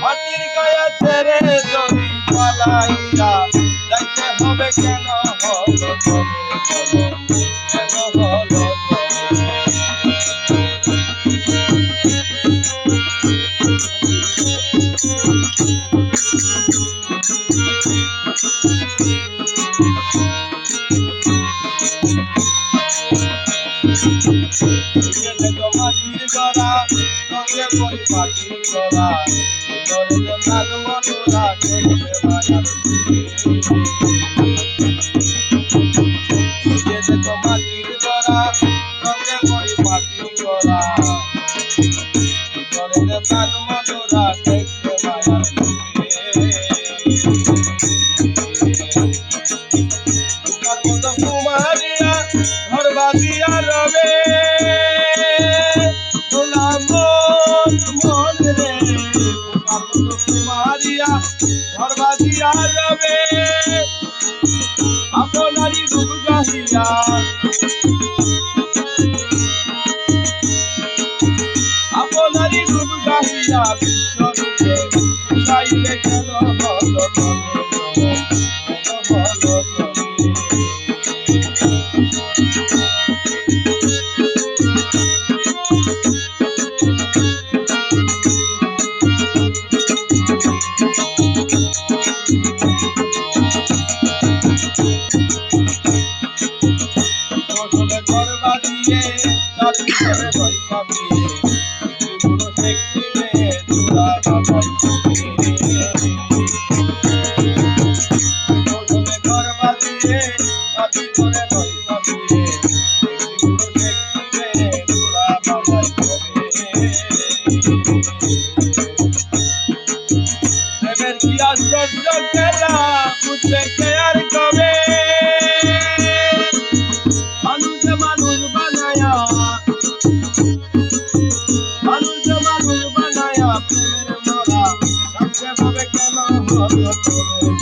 মাটির গায়ে ছেড়ে যদি পালাইয়া যাইতে হবে কেন হলো কেন হলো তবে? নিজে সঙ্গে পরিপাটি করা ভিতরে তো নাগ মনুরা দেখতে মায়ার নিজে করা ভিতরে তো গাহিয়া বিশ্বরূপে চাইলে কেন হলো তবে কেন প্রেমের কি আশ্চর্য খেলা বুঝবে কে আর কবে? মানুষ মানুষ বানায়া, মানুষ মানুষ বানায়া প্রেমের মরা হবে কেন হলো